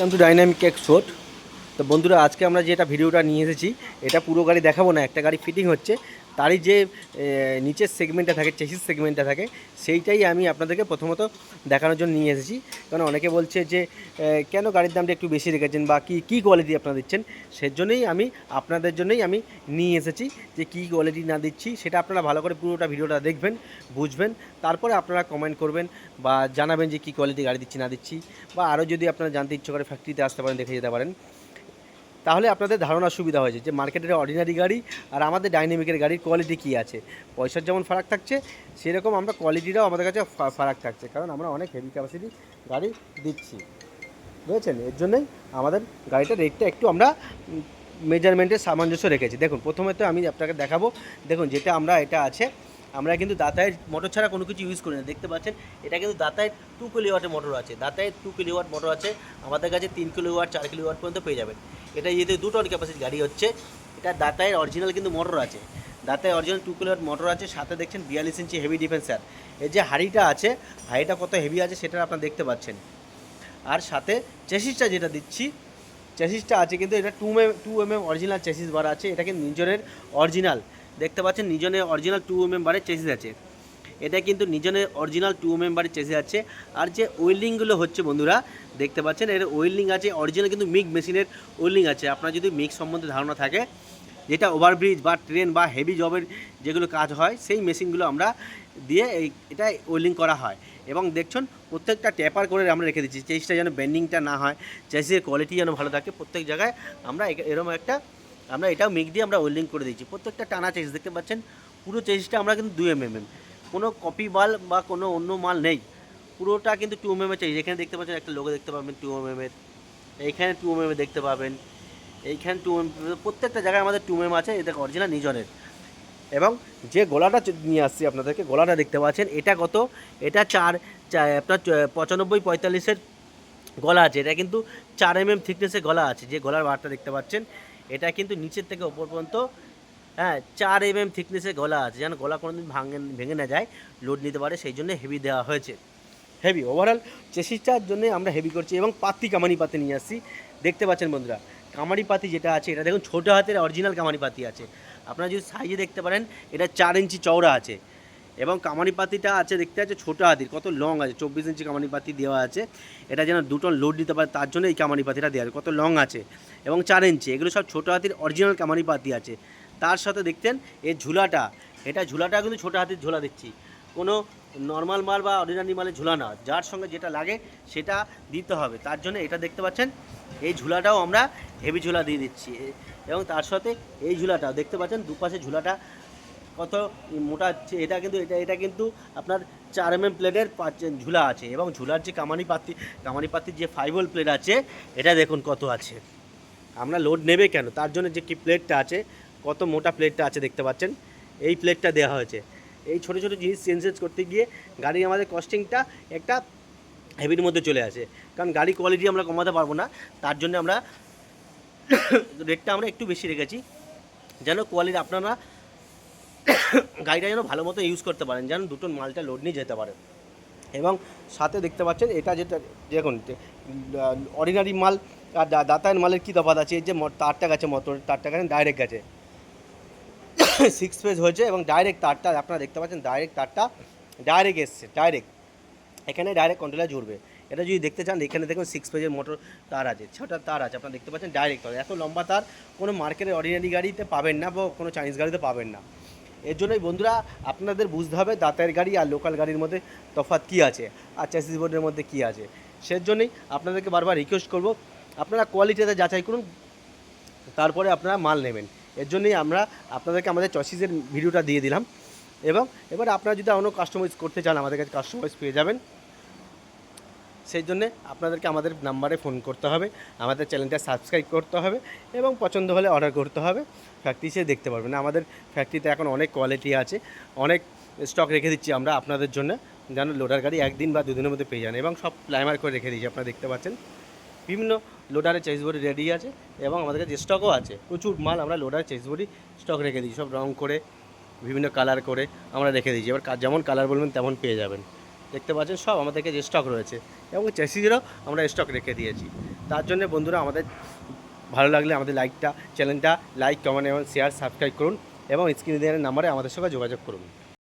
Welcome to dynamic export তো বন্ধুরা, আজকে আমরা যেটা ভিডিওটা নিয়ে এসেছি, এটা পুরো গাড়ি দেখাবো না, একটা গাড়ি ফিটিং হচ্ছে। তারই যে নিচের সেগমেন্টটা থাকে চেসিস সেগমেন্টটা থাকে, সেইটাই আমি আপনাদেরকে প্রথমত দেখানোর জন্য নিয়ে এসেছি। কারণ অনেকে বলছে যে কেন গাড়ির দামটা একটু বেশি রেখেছেন বা কী কী কোয়ালিটি আপনারা দিচ্ছেন? সেজন্যই আমি, আপনাদের জন্যই আমি নিয়ে এসেছি যে, কী কোয়ালিটি না দিচ্ছি, সেটা আপনারা ভালো করে পুরোটা ভিডিওটা দেখবেন, বুঝবেন, তারপরে আপনারা কমেন্ট করবেন বা জানাবেন যে, কী কোয়ালিটি গাড়ি দিচ্ছি, না দিচ্ছি, বা আরও যদি আপনারা জানতে ইচ্ছে করে ফ্যাক্টরিতে আসতে পারেন, দেখে যেতে পারেন। তাহলে আপনাদের ধারণা সুবিধা হয়েছে যে মার্কেটের অর্ডিনারি গাড়ি আর আমাদের ডাইনামিকের গাড়ির কোয়ালিটি কী আছে। পয়সার যেমন ফারাক থাকছে, সেরকম আমরা কোয়ালিটিটাও আমাদের কাছে ফারাক থাকছে, কারণ আমরা অনেক হেভি ক্যাপাসিটি গাড়ি দিচ্ছি। বুঝেছেন? এর জন্যই আমাদের গাড়িটার রেটটা একটু আমরা মেজারমেন্টের সামঞ্জস্য রেখেছি। দেখুন, প্রথমে তো আমি আপনাকে দেখাবো। দেখুন, যেটা আমরা, এটা আছে আমরা কিন্তু দাতায়ের মোটর ছাড়া কোনো কিছু ইউজ করি না। দেখতে পাচ্ছেন, এটা কিন্তু দাতায়ের টু কিলোওয়াটের মোটর আছে। দাতায়ের টু কিলোওয়াট মোটর আছে, আমাদের কাছে তিন কিলোওয়াট চার কিলোওয়াট পর্যন্ত পেয়ে যাবেন। এটা যেহেতু দু টন ক্যাপাসিটি গাড়ি হচ্ছে, এটা দাতায়ের অরিজিনাল কিন্তু মোটর আছে। দাতায় অরিজিনাল টু কিলোওয়াট মোটর আছে, সাথে দেখছেন বিয়াল্লিশ ইঞ্চি হেভি ডিফেন্সার এর যে হাড়িটা আছে, হাড়িটা কত হেভি আছে সেটা আপনারা দেখতে পাচ্ছেন। আর সাথে চেসিসটা যেটা দিচ্ছি চেসিসটা আছে কিন্তু এটা two M two M M original chassis bar আছে। এটা কিন্তু নিজনের অরিজিনাল দেখতে পাচ্ছেন নিজনের অরিজিনাল টু এম এম বারের চেসিস আছে। এটা কিন্তু নিজনের অরিজিনাল টু এম এম বারের চেসিস আছে। আর যে ওয়েল্ডিংগুলো হচ্ছে বন্ধুরা, দেখতে পাচ্ছেন এর ওয়েল্ডিং আছে অরিজিনাল কিন্তু মিগ মেশিনের ওয়েল্ডিং আছে। আপনার যদি মিগ সম্বন্ধে ধারণা থাকে, যেটা ওভারব্রিজ বা ট্রেন বা হেভি জবের যেগুলো কাজ হয়, সেই মেশিনগুলো আমরা দিয়ে এই এটা ওয়েল্ডিং করা হয়। এবং দেখছেন, প্রত্যেকটা ট্যাপার করে আমরা রেখে দিচ্ছি। চেসটা যেন বেন্ডিংটা না হয় চেসিসের কোয়ালিটি যেন ভালো থাকে, প্রত্যেক জায়গায় আমরা এরকম একটা আমরা এটাও মিক দিয়ে আমরা ওয়েল্ডিং করে দিয়েছি প্রত্যেকটা টানা চেসিস দেখতে পাচ্ছেন পুরো চেসিসটা আমরা কিন্তু দুই এম এম কোনো কপি মাল বা কোনো অন্য মাল নেই পুরোটা কিন্তু টু এম এম চেসিস এখানে দেখতে পাচ্ছেন একটা লোগো দেখতে পাবেন টু এম এর এইখানে টু এম দেখতে পাবেন এইখানে টু এম প্রত্যেকটা জায়গায় আমাদের টু এম আছে এটা অরিজিনাল নিজনের এবং যে গলাটা নিয়ে আসছি আপনাদেরকে গলাটা দেখতে পাচ্ছেন এটা কত এটা চার আপনার পঁচানব্বই পঁয়তাল্লিশের গলা আছে এটা কিন্তু চার এম এম থিকনেসের গলা আছে যে গলার বারটা দেখতে পাচ্ছেন এটা কিন্তু নিচের থেকে ওপর পর্যন্ত হ্যাঁ চার এম এম থিকনেসের গলা আছে, যেন গলা কোনোদিন ভাঙে, ভেঙে না যায় লোড নিতে পারে, সেই জন্য হেভি দেওয়া হয়েছে। হেভি ওভারঅল চেসিসটার জন্য আমরা হেভি করছি এবং পাতি কামানি পাতি নিয়ে আসছি। দেখতে পাচ্ছেন বন্ধুরা কামারি পাতি যেটা আছে, এটা দেখুন, ছোটো হাতের অরিজিনাল কামারি পাতি আছে। আপনারা যদি সাইজে দেখতে পারেন, এটা চার ইঞ্চি চওড়া আছে। এবং কামানি পাতিটা আছে, দেখতে আছে ছোটো হাতির কত লং আছে, চব্বিশ ইঞ্চি কামানি পাতি দেওয়া আছে। এটা যেন দুটো লোড দিতে পারে, তার জন্য এই কামানি পাতিটা দেওয়া আছে, কত লং আছে। এবং চার ইঞ্চি এগুলো সব ছোটো হাতির অরিজিনাল কামানি পাতি আছে। তার সাথে দেখতেন, এই ঝুলাটা, এটা ঝুলাটা কিন্তু ছোটো হাতির ঝোলা দিচ্ছি। কোনো নর্মাল মাল বা অর্ডিনারি মালের ঝুলা না, যার সঙ্গে যেটা লাগে সেটা দিতে হবে। তার জন্য এটা দেখতে পাচ্ছেন, এই ঝুলাটাও আমরা হেভি ঝুলা দিয়ে দিচ্ছি। এবং তার সাথে এই ঝুলাটা দেখতে পাচ্ছেন, দুপাশে ঝুলাটা কত মোটা এটা কিন্তু, এটা এটা কিন্তু আপনার চার এম এম প্লেটের ঝুলা আছে এবং ঝুলার যে কামানি পাতি, কামানি পাতির যে ফাইবল প্লেট আছে, এটা দেখুন কত আছে। আমরা লোড নেবে কেন? তার জন্য যে কি প্লেটটা আছে, কত মোটা প্লেটটা আছে দেখতে পাচ্ছেন? এই প্লেটটা দেওয়া হয়েছে। এই ছোটো ছোটো জিনিস চেঞ্জেস করতে গিয়ে গাড়ি আমাদের কস্টিংটা একটা হেভির মধ্যে চলে আসে। কারণ গাড়ি কোয়ালিটি আমরা কমাতে পারব না, তার জন্য আমরা রেটটা আমরা একটু বেশি রেখেছি। যেন কোয়ালিটি আপনারা গাড়িটা যেন ভালো মতো ইউজ করতে পারেন, যেন দুটো মালটা লোড নিয়ে যেতে পারে এবং সাথে দেখতে পাচ্ছেন, এটা যেটা, দেখুন অর্ডিনারি মাল আর দা- দাতায়ের মালের কী তফাৎ আছে? এই যে তারটা গেছে মোটর তারটা গেছে ডাইরেক্ট গেছে। সিক্স পেজ হয়েছে এবং ডাইরেক্ট তারটা, আপনারা দেখতে পাচ্ছেন ডাইরেক্ট তারটা ডাইরেক্ট এসছে ডাইরেক্ট এখানে ডাইরেক্ট কন্ট্রোলার জুড়বে। এটা যদি দেখতে চান, এখানে দেখুন সিক্স পেজের মোটর তার আছে, ছটা তার আছে, আপনারা দেখতে পাচ্ছেন ডাইরেক্ট তার। এত লম্বা তার, কোনো মার্কেটের অর্ডিনারি গাড়িতে পাবেন না বা কোনো চাইনিজ গাড়িতে পাবেন না। এর জন্যই বন্ধুরা আপনাদের বুঝতে হবে দাঁতের গাড়ি আর লোকাল গাড়ির মধ্যে তফাৎ কী আছে, আর চ্যাসিস বোর্ডের মধ্যে কী আছে। সের জন্যই আপনাদেরকে বারবার রিকোয়েস্ট করব, আপনারা কোয়ালিটিতে যাচাই করুন, তারপরে আপনারা মাল নেবেন। এর জন্যই আমরা আপনাদেরকে আমাদের চয়েসিসের ভিডিওটা দিয়ে দিলাম। এবং এবার আপনারা যদি অন্য কাস্টমাইজ করতে চান, আমাদের কাছে কাস্টমাইজ পেয়ে যাবেন। সেই জন্যে আপনাদেরকে আমাদের নাম্বারে ফোন করতে হবে। আমাদের চ্যানেলটা সাবস্ক্রাইব করতে হবে এবং পছন্দ হলে অর্ডার করতে হবে। ফ্যাক্টরি সে দেখতে পারবেন আমাদের ফ্যাক্টরিতে এখন অনেক কোয়ালিটি আছে। অনেক স্টক রেখে দিচ্ছি আমরা আপনাদের জন্য। যেন লোডার গাড়ি একদিন বা দুদিনের মধ্যে পেয়ে যান এবং সব প্লাইমার করে রেখে দিয়েছি, আপনারা দেখতে পাচ্ছেন। বিভিন্ন লোডারের চেস বডি রেডি আছে এবং আমাদের কাছে স্টকও আছে। প্রচুর মাল আমরা লোডার চেস বডি স্টক রেখে দিই সব রং করে, বিভিন্ন কালার করে আমরা রেখে দিয়েছি। এবার যেমন কালার বলবেন তেমন পেয়ে যাবেন। দেখতে পাচ্ছেন সব আমাদের কাছে স্টক রয়েছে। এবং চেসিসেরও আমরা স্টক রেখে দিয়েছি। তার জন্য বন্ধুরা আমাদের ভালো লাগলে আমাদের লাইকটা চ্যানেলটা লাইক কমেন্ট এবং শেয়ার সাবস্ক্রাইব করুন এবং স্ক্রিনে নাম্বারে আমাদের সঙ্গে যোগাযোগ করুন।